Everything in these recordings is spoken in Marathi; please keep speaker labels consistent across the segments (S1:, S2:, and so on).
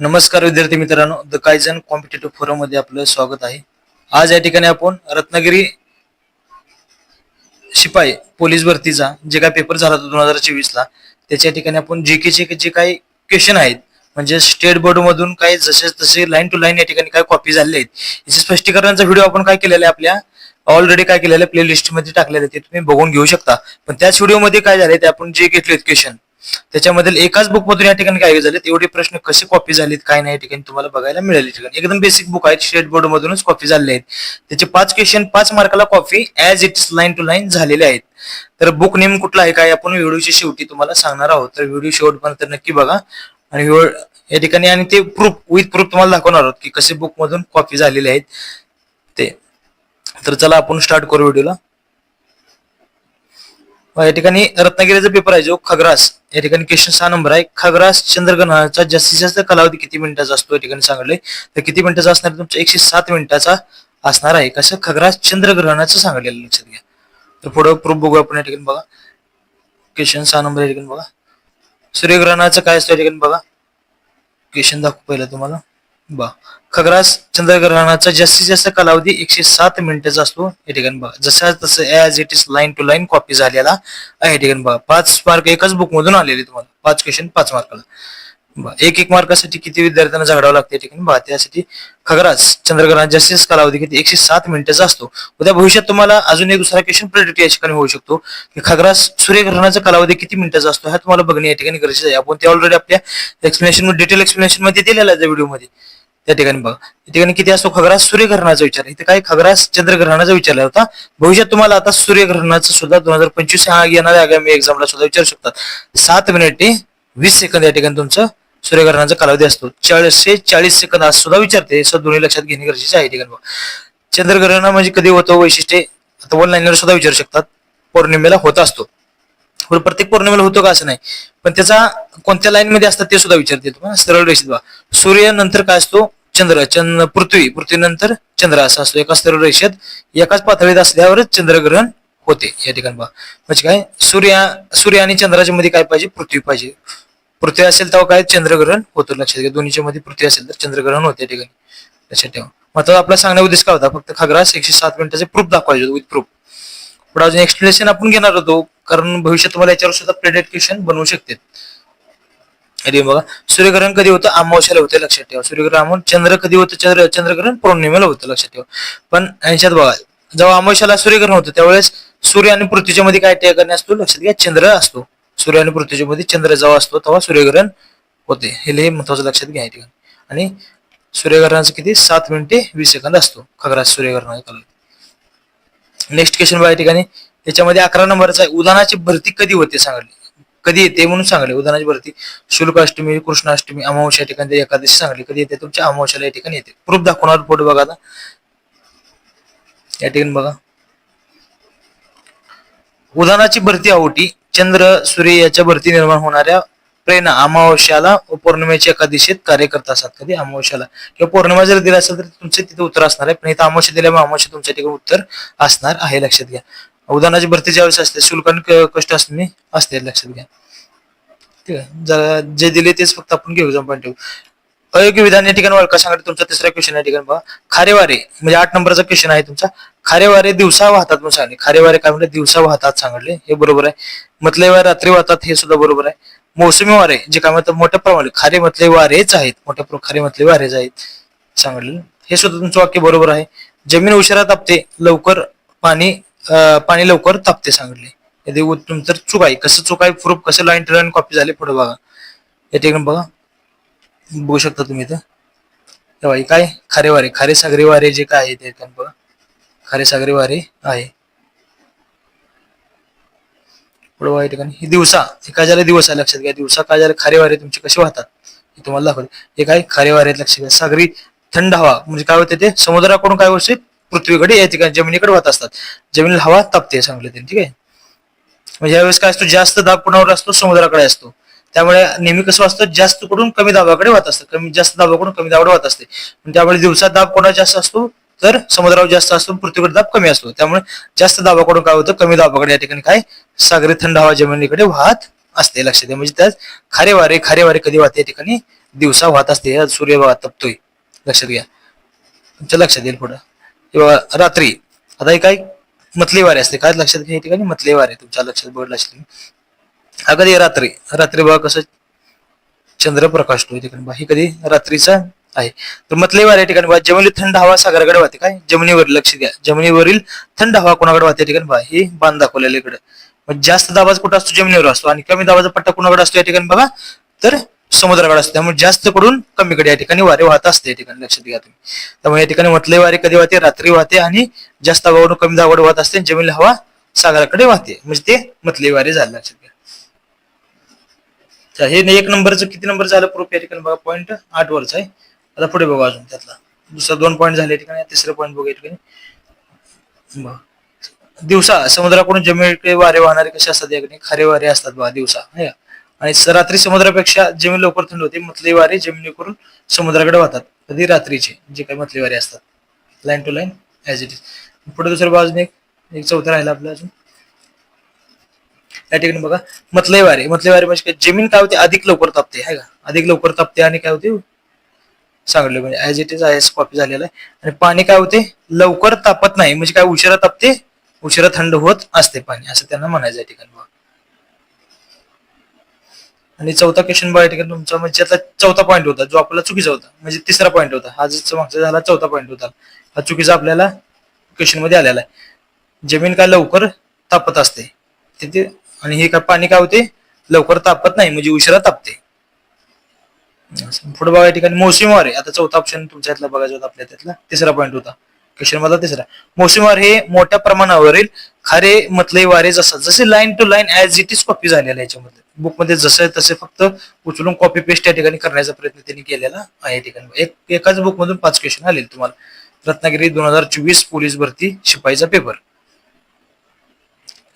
S1: नमस्कार विद्यार्थी मित्रांनो. द कायझन कॉम्पिटेटिव्ह फोरममध्ये आपलं स्वागत आहे. आज या ठिकाणी आपण रत्नागिरी शिपाई पोलीस भरतीचा जे काय पेपर झाला होता दोन हजार चोवीस ला त्याच्या ठिकाणी आपण जीके चे जे काही क्वेश्चन आहेत म्हणजे स्टेट बोर्ड मधून काही जसे तसे लाईन टू लाईन या ठिकाणी काय कॉपी झालेले आहेत याचे स्पष्टीकरणाचा व्हिडिओ आपण काय केलेला आहे आपल्या ऑलरेडी काय केलेलं आहे प्ले लिस्टमध्ये टाकलेलं आहे ते तुम्ही बघून घेऊ शकता. पण त्याच व्हिडिओमध्ये काय झाले ते आपण जे घेतले क्वेश्चन त्याच्यामधील एकाच बुक मधून या ठिकाणी काय झाले? एवढे प्रश्न कसे कॉपी झालेत काय नाही या ठिकाणी तुम्हाला बघायला मिळेल ठिकाणी. एकदम बेसिक बुक आहेत स्टेट बोर्ड मधूनच कॉपी झाले आहेत. त्याचे पाच क्वेश्चन पाच मार्काला copy as it line to line झालेले आहेत. तर बुक नेम कुठला आहे काय आपण व्हिडिओच्या शेवटी तुम्हाला सांगणार आहोत. तर व्हिडिओ शेवटपर्यंत नक्की बघा. आणि या ठिकाणी आणि ते प्रूफ विथ प्रूफ तुम्हाला दाखवणार आहोत की कसे बुक मधून कॉपी झालेले आहेत ते. तर चला आपण स्टार्ट करू व्हिडिओला. या ठिकाणी रत्नागिरीचा पेपर आहे जो खग्रास. या ठिकाणी क्वेश्चन सहा नंबर आहे. खग्रास चंद्रग्रहणाचा जास्तीत जास्त कालावधी किती मिनिटाचा असतो? या ठिकाणी सांगितलंय तर किती मिनिटाचा असणार तुमचा? एकशे सात मिनिटाचा असणार आहे. कसं? खग्रास चंद्रग्रहणाचं सांगितलेलं लक्षात घ्या. तर पुढं प्रूफ बघू आपण या ठिकाणी बघा. क्वेश्चन सहा नंबर या ठिकाणी बघा. सूर्यग्रहणाचं काय असतं या ठिकाणी बघा. क्वेश्चन दाखवू पहिलं तुम्हाला. बा खग्रास चंद्रग्रहणाचा जास्तीत जास्त कालावधी एकशे सात मिनिटाचा असतो. या ठिकाणी बघा. जसा तसं as it is line to line copy झालेला आहे ठिकाणी बघा. पाच मार्क एकाच बुक मधून आलेले तुम्हाला. पाच क्वेश्चन पाच मार्काला बघा. एक एक मार्कासाठी किती विद्यार्थ्यांना झगडावं लागतं या ठिकाणी बघा. त्यासाठी खग्रास चंद्रग्रहण जास्तीत जास्त कालावधी किती? एकशे सात मिनिटाचा असतो. उद्या भविष्यात तुम्हाला अजून एक दुसरा क्वेश्चन प्रेडिक्ट या ठिकाणी होऊ शकतो. की खग्रास सूर्यग्रहणाचा कालावधी किती मिनिटाचा असतो? हा तुम्हाला बघणे या ठिकाणी गरजेचं आहे. आपण ते ऑलरेडी आपल्या एक्सप्लेनेशन डिटेल एक्सप्लेनेशनमध्ये दिलेला आहे व्हिडिओमध्ये. त्या ठिकाणी बघा. त्या ठिकाणी किती असतो? खग्रास सूर्यग्रहणाचा विचार इथे काय खग्रास चंद्रग्रहणाचा विचारला होता. भविष्यात तुम्हाला आता सूर्यग्रहणाचा सुद्धा दोन हजार पंचवीस हा येणाऱ्या आगामी एक्झामला सुद्धा विचारू शकतात सात मिनिटे वीस सेकंद या ठिकाणी तुमचं सूर्यग्रहणाचा कालावधी असतो. चाळीसशे चाळीस सेकंद आज सुद्धा विचारते. असं दोन्ही लक्षात घेणे गरजेचे आहे. ठिकाणी बघा. चंद्रग्रहण म्हणजे कधी होतं? वैशिष्ट्ये. आता वन लाईनवर सुद्धा विचारू शकतात. पौर्णिमेला होत असतो. पण प्रत्येक पौर्णिमेला होतो का असं नाही. पण त्याचा कोणत्या लाईन मध्ये असतात ते सुद्धा विचारते तुम्हाला. सरळ रेषेत बघा. सूर्य नंतर काय असतो? चंद्र. चंद्र पृथ्वी. पृथ्वीनंतर चंद्र असा असतो. एका सरळ रेषेत एकाच पातळीत असल्यावरच चंद्रग्रहण होते. या ठिकाणी बघा. म्हणजे काय? सूर्य सूर्य आणि चंद्राच्या मध्ये काय पाहिजे? पृथ्वी पाहिजे. पृथ्वी असेल तेव्हा काय? चंद्रग्रहण होतं. लक्षात घ्या. दोन्हीच्या मध्ये पृथ्वी असेल तर चंद्रग्रहण होते या ठिकाणी. लक्षात ठेवा. मात्र आपला सांगण्या उद्देश काय होता? फक्त खग्रास एकशे सात मिनिटाचे प्रूफ दाखवायचे विथ प्रूफ पुढे अजून एक्सप्लेनेशन आपण घेणार होतो. कारण भविष्यात तुम्हाला याच्यावर सुद्धा प्रेडेट क्वेश्चन बनवू शकते. अरे बघा सूर्यग्रहण कधी होतं? अमावस्याला होतं लक्षात ठेवा. सूर्यग्रहण चंद्र कधी होतं? चंद्र चंद्रग्रहण पौर्णिमेला होतं लक्षात ठेवा. पण यांच्यात बघा जेव्हा अमावस्याला सूर्यग्रहण होतं त्यावेळेस सूर्य आणि पृथ्वीच्या मध्ये काय ठिकाणी असतो? लक्षात घ्या चंद्र असतो. सूर्य आणि पृथ्वीच्या मध्ये चंद्र जेव्हा असतो तेव्हा सूर्यग्रहण होते. हे लई महत्वाचं लक्षात घ्या ठिकाणी. आणि सूर्यग्रहणाचं किती? सात मिनिटे वीस सेकंद असतो. खगरा सूर्यग्रहणाचा नेक्स्ट क्वेश्चन बघा या ठिकाणी. त्याच्यामध्ये अकरा नंबरचा आहे. उदानाची भरती कधी होते सांगली? कधी येते म्हणून सांगले. उदानाची भरती. शुल्क अष्टमी कृष्णाष्टमी अमावश्या या ठिकाणी एकादशी सांगली. कधी येते? तुमच्या अमावश्याला या ठिकाणी येते. प्रूफ दाखवणार फोटो बघा आता. या ठिकाणी बघा. उदानाची भरती आवटी. चंद्र सूर्य याच्या भरती निर्माण होणाऱ्या प्रेरणा अमावस्याला व पौर्णिमेच्या एकादशीत कार्य करत असतात. कधी? अमावस्याला. किंवा पौर्णिमा जर दिला असेल तर तुमचे तिथे उत्तर असणार आहे. पण इथं अमावस्या दिल्यामुळे अमावस्या तुमच्या ठिकाणी उत्तर असणार आहे. लक्षात घ्या. उदाहरणाची भरती ज्यावेळेस असते शुल्क आणि कष्ट असणे असते. लक्षात घ्या. ठीक आहे. जरा जे दिले तेच फक्त आपण घेऊ. जाऊन पण ठेवू. अयोग्य विधान या ठिकाणी ओळखा. सांगा तुमचा तिसरा क्वेश्चन या ठिकाणी बघा. खारेवारे म्हणजे आठ नंबरचा क्वेश्चन आहे तुमचा. खारेवारे दिवसा वाहतात म्हणून सांगले. खारेवारे काय म्हणजे दिवसा वाहतात सांगले. हे बरोबर आहे. मतलेवारे रात्री वाहतात हे सुद्धा बरोबर आहे. मोसमी वारे जे काय म्हणतात मोठ्या प्रमाणात खारे वारेच आहेत. मोठ्या प्र- खारे वारेच आहेत. सांगलेलं. हे सुद्धा तुमचं वाक्य बरोबर आहे. जमीन उशिरा तापते लवकर पाणी पाणी लवकर तापते सांगितले यदि उत्तम तर चूक आहे कसं चूक आहे प्रूफ कसं लाईन टू लाईन कॉपी झाले पुढे बघा. या ठिकाणी बघा. बघू शकता तुम्ही इथं. काय? खारे वारे. खारे सागरी वारे जे काय आहे ते बघा. खारे सागरी वारे आहे. पुढे बघा या ठिकाणी. दिवसा हे काय झालं दिवस आहे लक्षात घ्या. दिवसा काय झालं खारे वारे तुमचे कसे वाहतात हे तुम्हाला दाखवले. हे काय? खारे वारे आहेत लक्षात घ्या. सागरी थंड हवा म्हणजे काय होते ते? समुद्राकडून काय होते? पृथ्वीकडे या ठिकाणी जमिनीकडे वाहत असतात. जमिनीला हवा तापते सांगले ते ठीक आहे? म्हणजे यावेळेस काय असतो? जास्त दाब कोणावर असतो? समुद्राकडे असतो. त्यामुळे नेहमी कसं असतं जास्त कडून कमी दाबाकडे वाहत असतं. कमी जास्त दाबाकडून कमी दाबाकडे वाहत असते. पण त्यामुळे दिवसात दाब कोणा जास्त असतो? तर समुद्रावर जास्त असतो पृथ्वीकडे दाब कमी असतो. त्यामुळे जास्त दाबाकडून काय होतं? कमी दाबाकडे या ठिकाणी काय? सागरी थंड हवा जमिनीकडे वाहत असते लक्षात द्या म्हणजे त्यात खारे वारे खारे वारे कधी वाहते? या ठिकाणी दिवसा वाहत असते. सूर्य तपतोय. लक्षात घ्या. तुमच्या लक्षात येईल पुढं. किंवा रात्री. आता हे काय? मतली वारे असते. काय लक्षात घ्या या ठिकाणी? मतली वारे. तुमच्या लक्षात बोर्ड लक्षात हा कधी रात्री. रात्री बघा कसं चंद्र प्रकाशतो या ठिकाणी. बघा हे कधी? रात्रीचा आहे. तर मतली या ठिकाणी जमिनी थंड हवा सागराकडे वाहते. काय? जमिनीवर लक्ष द्या. जमिनीवरील थंड हवा कोणाकडे वाहते या ठिकाणी बघा हे बांध दाखवलेलं इकडे. जास्त दाबाचा कुठं असतो? जमिनीवर असतो. आणि कमी दाबाचा पट्टा कुणाकडे असतो या ठिकाणी बघा? तर समुद्राकडे असतो. त्यामुळे जास्त कडून कमीकडे या ठिकाणी वारे वाहत असते या ठिकाणी. लक्षात घ्या तुम्ही. त्यामुळे या ठिकाणी म्हटले वारे कधी वाहते? रात्री वाहते आणि जास्त दाबावरून कमी दाबावर वाहत असते जमीन हवा सागराकडे वाहते. म्हणजे ते मतले वारे झाले. लक्षात घ्या. हे एक नंबरचं किती नंबर झालं? प्रूफ या ठिकाणी बघा. पॉईंट आठ वरच आहे. आता पुढे बघू अजून त्यातला. दुसरा दोन पॉईंट झाले ठिकाणी तिसरा पॉईंट बघू ठिकाणी. दिवसा समुद्राकडून जमिनीकडे वारे वाहणारे कसे असतात या ठिकाणी? खारे वारे असतात बघा दिवसा आणि रात्री समुद्रापेक्षा जमीन लवकर थंड होते मतले वारे जमिनीकडून समुद्राकडे वाहतात. कधी? रात्रीचे जे काही मतले वारे असतात. Line to line as it is पुढे दुसऱ्या बाजूने एक एक चौथा राहिला आपला अजून. या ठिकाणी बघा मतले वारे मतले वारे म्हणजे काय? जमीन काय होते? अधिक लवकर तापते आहे का? अधिक लवकर तापते आणि काय होते? सांगितलं म्हणजे as it is I S copy झालेला आहे. आणि पाणी काय होते? लवकर तापत नाही म्हणजे काय उशिरा तापते? उशिरा थंड होत असते पाणी असं त्यांना म्हणायचं या ठिकाणी आणि चौथा क्वेश्चन बघा ठिकाणी तुमचा म्हणजे आता चौथा पॉईंट होता जो आपला चुकीचा होता म्हणजे तिसरा पॉईंट होता. हा जो मागचा झाला चौथा पॉईंट होता. हा चुकीचा आपल्याला क्वेश्चनमध्ये आलेला आहे. जमीन काय लवकर तापत असते. तिथे आणि हे काय पाणी काय होते? लवकर तापत नाही म्हणजे उशिरा तापते. पुढे बघा या ठिकाणी मोसीमवार आहे आता चौथा ऑप्शन तुमच्या यातला बघायचा होता आपल्या त्यातला तिसरा पॉईंट होता. क्वेश्चन मधला तिसरा. मोसीमार हे मोठ्या प्रमाणावरील खारे मतले वारे जसं जसे line to line as it is copy झालेलं याच्यामध्ये. बुकमध्ये जसं तसे फक्त उचलून कॉपी पेस्ट या ठिकाणी करण्याचा प्रयत्न त्यांनी केलेला आहे या ठिकाणी. एक एकाच बुकमधून पाच क्वेश्चन आलेले तुम्हाला. रत्नागिरी दोन हजार चोवीस पोलीस भरती शिपाईचा पेपर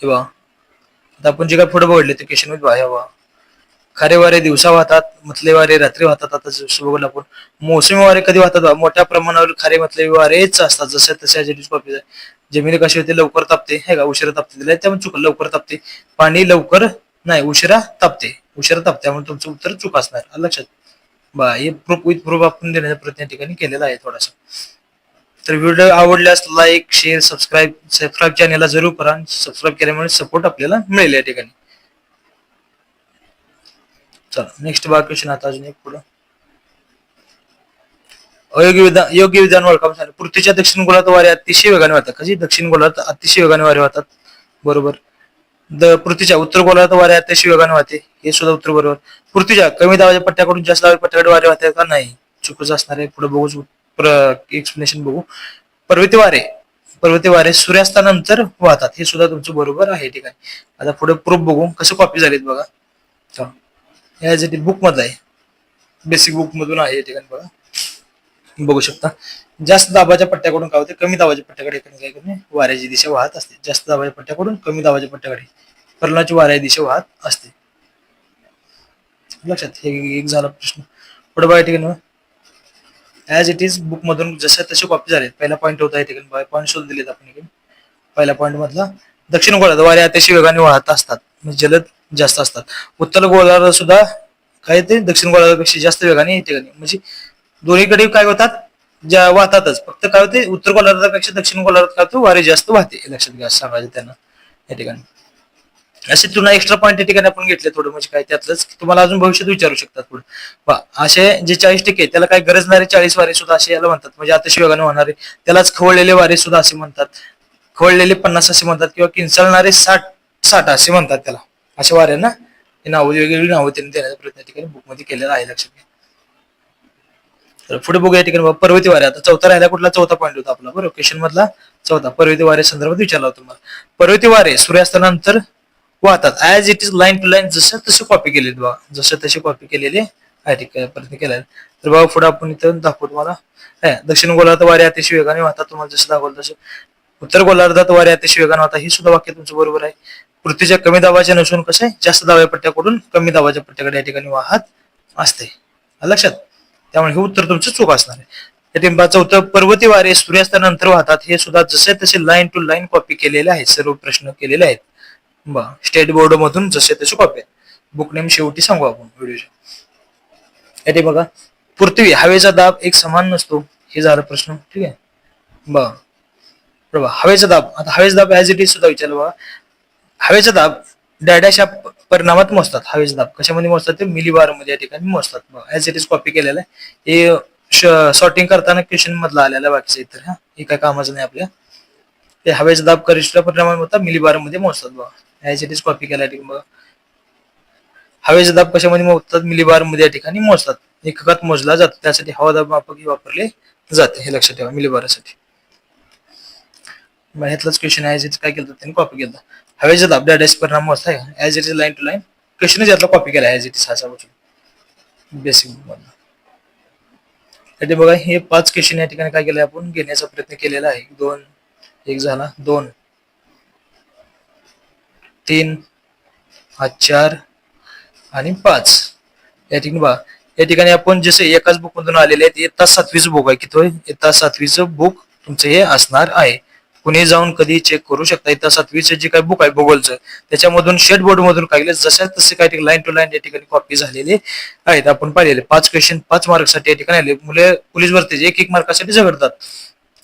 S1: हे आता आपण जे काय पुढे बघले ते क्वेश्चनमध्ये बघा. खारे वारे दिवसा वाहतात मतले वारे रात्री वाहतात. आता जसं बघून आपण मोसमी वारे कधी वाहतात? मोठ्या प्रमाणावर खारे मतले वारेच असतात जसे तसे ऍज कॉपी जमिनी कशी होते? लवकर तापते हे का? उशिरा तापते. त्यामुळे चुक लवकर तापते. पाणी लवकर नाही उशिरा तापते. उशिरा तापते त्यामुळे तुमचं उत्तर चुक असणार. लक्षात? बा हे प्रूफ विथ प्रूफ आपण देण्याचा प्रयत्न या ठिकाणी केलेला आहे थोडासा. तर व्हिडिओ आवडल्यास लाईक शेअर सबस्क्राईब सबस्क्राईब चॅनेलला जरूर करा. सबस्क्राईब केल्यामुळे सपोर्ट आपल्याला मिळेल या ठिकाणी. चला नेक्स्ट बा क्वेश्चन आता अजून एक पुढं. अयोग्य विधान योग्य विधान ओळखा पृथ्वीच्या दक्षिण गोलात वारे अतिशय वेगाने वाहतात कशी दक्षिण गोलात अतिशय वेगाने वारे वाहतात. बरोबर. द पृथ्वीच्या उत्तर गोलात वारे अतिशय वेगाने वाहते. हे सुद्धा उत्तर बरोबर. पृथ्वीच्या कमी दाबाच्या पट्ट्याकडून जास्त दाबाच्या पट्ट्याकडे वारे वाहतात का? नाही. चुकच असणार आहे. पुढे बघू एक्सप्लेनेशन बघू. पर्वती वारे. पर्वती वारे सूर्यास्तानंतर वाहतात. हे सुद्धा तुमचं बरोबर आहे. ठीक आहे. आता पुढे प्रूफ बघू. कसं कॉपी झालीत बघा. चला. ऍज इट बुक आहे बेसिक बुकमधून आहे या ठिकाणी बघा. बघू शकता. जास्त दाबाच्या पट्ट्याकडून काय होते? कमी दाबाच्या पट्ट्याकडे काय करणे? वाऱ्याची दिशा वाहत असते. जास्त दाबाच्या पट्ट्याकडून कमी दाबाच्या पट्ट्याकडे. कर्णाची वाऱ्या दिशा वाहत असते. लक्षात? हे एक झाला प्रश्न. पुढे बघा ठिकाण ठिकाणी ऍज इट इज बुक मधून जसे तसे कॉपी झाले. पहिला पॉईंट होता आहे ठिकाणी पॉईंट शोध दिलेत आपण इकडे. पॉईंट मधला दक्षिण गोलार्ध वारे अतिशय वेगाने वाहत असतात. म्हणजे जलद जास्त असतात. उत्तर गोलार्ध सुद्धा काय ते दक्षिण गोलार्धापेक्षा जास्त वेगाने येते ठिकाणी म्हणजे दोन्हीकडे काय होतात? ज्या वाहतातच. फक्त काय होते? उत्तर गोलार्धापेक्षा दक्षिण गोलार्धात काय होतं? वारे जास्त वाहते. लक्षात घ्या सांगायचं त्यांना. या ठिकाणी. असे तुला एक्स्ट्रा पॉईंट या ठिकाणी आपण घेतले थोडं. म्हणजे काय त्यातलंच तुम्हाला अजून भविष्यात विचारू शकतात पुढे. असे जे चाळीस टक्के त्याला काय गरज नाही चाळीस वारे सुद्धा असे याला म्हणतात. म्हणजे अतिशय वेगाने होणारे. त्यालाच खवळलेले वारे सुद्धा असे म्हणतात. खवळलेले पन्नास असे म्हणतात किंवा किंचाळणारे साठ साठ असे म्हणतात त्याला. अशा वाऱ्यांना हे नावं वेगवेगळी नावं त्यांनी देण्याचा प्रयत्न ठिकाणी बुकमध्ये केलेला आहे लक्षात घ्या. तर पुढे बघूया या ठिकाणी पर्वती वारे. आता चौथा राहिला कुठला चौथा पॉईंट होता आपला? बरोबर क्वेश्चन मधला चौथा. पर्वती वारे संदर्भात विचारला होता तुम्हाला. पर्वती वारे सूर्यास्तानंतर वाहतात. As it is line to line जसं तसे कॉपी केलेत बघा. जसं तसे कॉपी केलेले आहे ठिकाणी प्रयत्न केला तर बघा पुढे आपण इथं दाखवू तुम्हाला. दक्षिण गोलार्ध वारे अतिशय वेगाने वाहतात तुम्हाला जसं दाखवलं तसं. उत्तर गोलार्धात वारे अतिशय वेगाने वाहतात ही सुद्धा वाक्य तुमचं बरोबर आहे. पृथ्वीच्या कमी दाबाच्या नसून कसं? आहे जास्त दाबाच्या पट्ट्याकडून कमी दाबाच्या पट्ट्याकडे या ठिकाणी वाहत असते. लक्षात? त्यामुळे हे उत्तर तुमचं चूक असणार आहे. चौथं पर्वती वारे सूर्यास्तानंतर वाहतात. हे सुद्धा जसे तसे लाईन टू लाईन कॉपी केलेले आहेत. सर्व प्रश्न केलेले आहेत. बा स्टेट बोर्ड मधून जसे तसे कॉपी आहेत. बुक नेम शेवटी सांगू आपण व्हिडिओच्या याठी बघा. पृथ्वी हवेचा दाब एक समान नसतो. हे झाला प्रश्न. ठीक आहे? बघा बरोबर. हवेचा दाब. आता हवेचा दाब ऍज इट इज सुद्धा विचारलं बघा हवेचा दाब डॅडॅशा परिणामात मोजतात. हवेचा दाब कशामध्ये मोजतात ते? मिलीबारमध्ये या ठिकाणी मोजतात. ऍज इट इज कॉपी केलेलं आहे. हे सॉर्टिंग करताना क्वेश्चन मधला आलेला आहे बाकीचं इतर हा? हे काय कामाचं नाही आपल्या. ते हवेचा दाब करिष्ठ परिणामात मिलीबारमध्ये मोजतात बघा. ऍज इट इज कॉपी केला ठिकाणी बघा. हवेचा दाब कशामध्ये मोजतात? मिलीबारमध्ये या ठिकाणी मोजतात. एककात मोजला जातो. त्यासाठी हवा दाब मापक वापरले जाते. हे लक्षात ठेवा मिलीबारासाठी. मग ह्यातलाच क्वेश्चन आहे. काय केलं त्यांनी कॉपी केलं हवेचा दाबल्या डॅश परिणाम होत आहे. As it is line to line question यातला कॉपी केला ॲज इट इज हा बेसिक बुकमधला ते बघा हे पाच क्वेश्चन या ठिकाणी काय केलं आपण? घेण्याचा प्रयत्न केलेला आहे. दोन एक झाला. दोन. तीन हा चार आणि पाच. या ठिकाणी बघा. या ठिकाणी आपण जसे एकाच बुक मधून आलेले आहेत इयत्ता सातवीचं बुक आहे किती इयत्ता सातवीचं बुक तुमचं हे असणार आहे. कुणी जाऊन कधी चेक करू शकता. इथं सातवीचं जे काही बुक आहे भूगोलचं त्याच्यामधून शेड बोर्ड मधून काही जशा तसे काही लाईन टू लाईन या ठिकाणी कॉपी झालेले आहेत. आपण पाहिलेले. पाच क्वेश्चन पाच मार्कसाठी या ठिकाणी आले. मुले पोलीस भरतीचे एक एक मार्कासाठी झगडतात.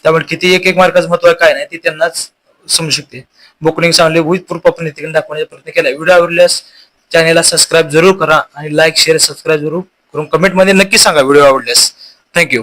S1: त्यामुळे किती एक एक मार्काचं महत्त्व आहे काय नाही ते त्यांनाच समजू शकते. बुकलिंग चांगले विथ प्रूफ आपण ठिकाणी दाखवण्याचा प्रयत्न केला. व्हिडिओ आवडल्यास चॅनेलला सबस्क्राईब जरूर करा आणि लाईक शेअर सबस्क्राईब जरूर करून कमेंटमध्ये नक्की सांगा. व्हिडिओ आवडल्यास. थँक्यू